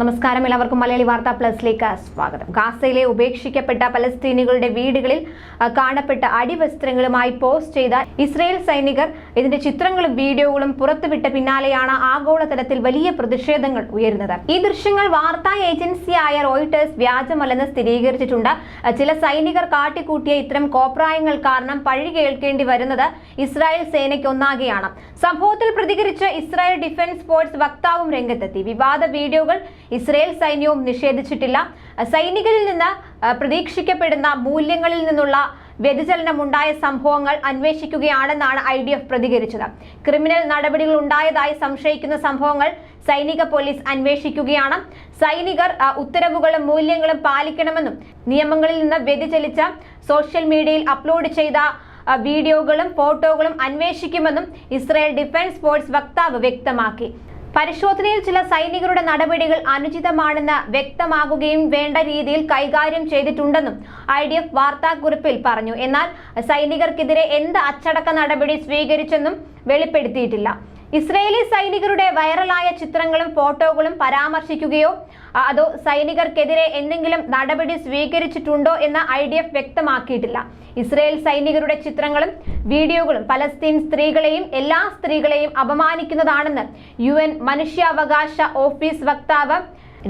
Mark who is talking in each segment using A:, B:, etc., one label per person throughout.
A: നമസ്കാരം. എല്ലാവർക്കും മലയാളി വാർത്താ പ്ലസിലേക്ക് സ്വാഗതം. ഗാസയിലെ ഉപേക്ഷിക്കപ്പെട്ട പലസ്തീനികളുടെ വീടുകളിൽ കാണപ്പെട്ട അടിവസ്ത്രങ്ങളുമായി പോസ്റ്റ് ചെയ്ത ഇസ്രയേൽ സൈനികർ ഇതിന്റെ ചിത്രങ്ങളും വീഡിയോകളും പുറത്തുവിട്ട പിന്നാലെയാണ് ആഗോളതലത്തിൽ വലിയ പ്രതിഷേധങ്ങൾ ഉയരുന്നത്. ഈ ദൃശ്യങ്ങൾ വാർത്താ ഏജൻസിയായ റോയിട്ടേഴ്സ് വ്യാജമല്ലെന്ന് സ്ഥിരീകരിച്ചിട്ടുണ്ട്. ചില സൈനികർ കാട്ടിക്കൂട്ടിയ ഇത്തരം കോപ്രായങ്ങൾ കാരണം പഴി കേൾക്കേണ്ടി വരുന്നത് ഇസ്രായേൽ സേനയ്ക്ക് ഒന്നാകെയാണ് സംഭവത്തിൽ പ്രതികരിച്ച് ഇസ്രായേൽ ഡിഫൻസ് ഫോഴ്സ് വക്താവും രംഗത്തെത്തി. വിവാദ വീഡിയോകൾ ഇസ്രായേൽ സൈന്യവും നിഷേധിച്ചിട്ടില്ല. സൈനികരിൽ നിന്ന് പ്രതീക്ഷിക്കപ്പെടുന്ന മൂല്യങ്ങളിൽ നിന്നുള്ള വ്യതിചലനം ഉണ്ടായ സംഭവങ്ങൾ അന്വേഷിക്കുകയാണെന്നാണ് ഐ ഡി എഫ് പ്രതികരിച്ചത്. ക്രിമിനൽ നടപടികൾ ഉണ്ടായതായി സംശയിക്കുന്ന സംഭവങ്ങൾ സൈനിക പോലീസ് അന്വേഷിക്കുകയാണ്. സൈനികർ ഉത്തരവുകളും മൂല്യങ്ങളും പാലിക്കണമെന്നും നിയമങ്ങളിൽ നിന്ന് വ്യതിചലിച്ച സോഷ്യൽ മീഡിയയിൽ അപ്ലോഡ് ചെയ്ത വീഡിയോകളും ഫോട്ടോകളും അന്വേഷിക്കുമെന്നും ഇസ്രായേൽ ഡിഫൻസ് ഫോഴ്സ് വക്താവ് വ്യക്തമാക്കി. പരിശോധനയിൽ ചില സൈനികരുടെ നടപടികൾ അനുചിതമാണെന്ന് വ്യക്തമാകുകയും വേണ്ട രീതിയിൽ കൈകാര്യം ചെയ്തിട്ടുണ്ടെന്നും ഐ ഡി എഫ് വാർത്താക്കുറിപ്പിൽ പറഞ്ഞു. എന്നാൽ സൈനികർക്കെതിരെ എന്ത് അച്ചടക്ക നടപടി സ്വീകരിച്ചെന്നും വെളിപ്പെടുത്തിയിട്ടില്ല. ഇസ്രയേലി സൈനികരുടെ വൈറലായ ചിത്രങ്ങളും ഫോട്ടോകളും പരാമർശിക്കുകയോ അതോ സൈനികർക്കെതിരെ എന്തെങ്കിലും നടപടി സ്വീകരിച്ചിട്ടുണ്ടോ എന്ന് ഐ ഡി എഫ് വ്യക്തമാക്കിയിട്ടില്ല. ഇസ്രയേൽ സൈനികരുടെ ചിത്രങ്ങളും വീഡിയോകളും പലസ്തീൻ സ്ത്രീകളെയും എല്ലാ സ്ത്രീകളെയും അപമാനിക്കുന്നതാണെന്ന് യു എൻ മനുഷ്യാവകാശ ഓഫീസ് വക്താവ്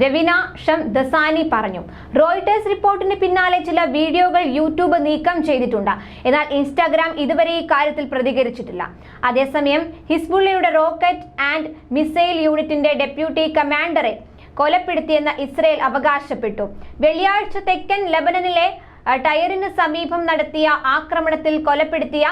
A: രവിന ഷം ദസാനി പറഞ്ഞു. റോയിട്ടേഴ്സ് റിപ്പോർട്ടിന് പിന്നാലെ ചില വീഡിയോകൾ യൂട്യൂബ് നീക്കം ചെയ്തിട്ടുണ്ട്. എന്നാൽ ഇൻസ്റ്റാഗ്രാം ഇതുവരെ ഈ കാര്യത്തിൽ പ്രതികരിച്ചിട്ടില്ല. അതേസമയം ഹിസ്ബുള്ളയുടെ റോക്കറ്റ് ആൻഡ് മിസൈൽ യൂണിറ്റിന്റെ ഡെപ്യൂട്ടി കമാൻഡറെ കൊലപ്പെടുത്തിയെന്ന് ഇസ്രയേൽ അവകാശപ്പെട്ടു. വെള്ളിയാഴ്ച തെക്കൻ ലബനനിലെ ടയറിന് സമീപം നടത്തിയ ആക്രമണത്തിൽ കൊലപ്പെടുത്തിയ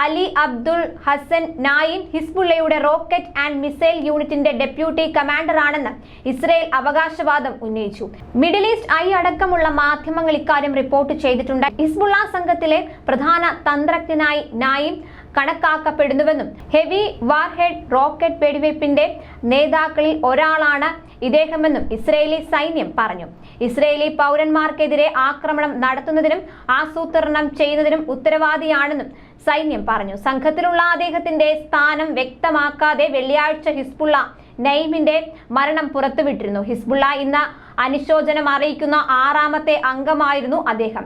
A: അലി അബ്ദുൾ ഹസൻ നായിൻ ഹിസ്ബുള്ളയുടെ റോക്കറ്റ് ആൻഡ് മിസൈൽ യൂണിറ്റിന്റെ ഡെപ്യൂട്ടി കമാൻഡറാണെന്ന് ഇസ്രയേൽ അവകാശവാദം ഉന്നയിച്ചു. മിഡിൽ ഈസ്റ്റ് ഐ അടക്കമുള്ള മാധ്യമങ്ങൾ ഇക്കാര്യം റിപ്പോർട്ട് ചെയ്തിട്ടുണ്ട്. ഹിസ്ബുള്ള സംഘത്തിലെ പ്രധാന തന്ത്രജ്ഞനായി നായിം കണക്കാക്കപ്പെടുന്നുവെന്നും ഹെവി വാർഹെഡ് റോക്കറ്റ് വെടിവയ്പ്പിന്റെ നേതാക്കളിൽ ഒരാളാണ് ഇദ്ദേഹമെന്നും ഇസ്രയേലി സൈന്യം പറഞ്ഞു. ഇസ്രയേലി പൗരന്മാർക്കെതിരെ ആക്രമണം നടത്തുന്നതിനും ആസൂത്രണം ചെയ്യുന്നതിനും ഉത്തരവാദിയാണെന്നും സൈന്യം പറഞ്ഞു. സംഘത്തിലുള്ള അദ്ദേഹത്തിന്റെ സ്ഥാനം വ്യക്തമാക്കാതെ വെള്ളിയാഴ്ച ഹിസ്ബുള്ള നെയ്മിന്റെ മരണം പുറത്തുവിട്ടിരുന്നു. ഹിസ്ബുള്ള ഇന്ന് അനുശോചനം അറിയിക്കുന്ന ആറാമത്തെ അംഗമായിരുന്നു അദ്ദേഹം.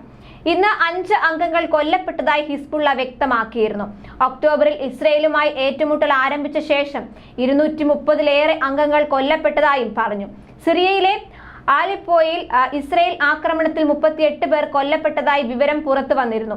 A: ഇന്ന് അഞ്ച് അംഗങ്ങൾ കൊല്ലപ്പെട്ടതായി ഹിസ്ബുള്ള വ്യക്തമാക്കിയിരുന്നു. ഒക്ടോബറിൽ ഇസ്രയേലുമായി ഏറ്റുമുട്ടൽ ആരംഭിച്ച ശേഷം ഇരുന്നൂറ്റി മുപ്പതിലേറെ അംഗങ്ങൾ കൊല്ലപ്പെട്ടതായും പറഞ്ഞു. സിറിയയിലെ ആലിപ്പോയിൽ ഇസ്രയേൽ ആക്രമണത്തിൽ മുപ്പത്തിയെട്ട് പേർ കൊല്ലപ്പെട്ടതായി വിവരം പുറത്തു വന്നിരുന്നു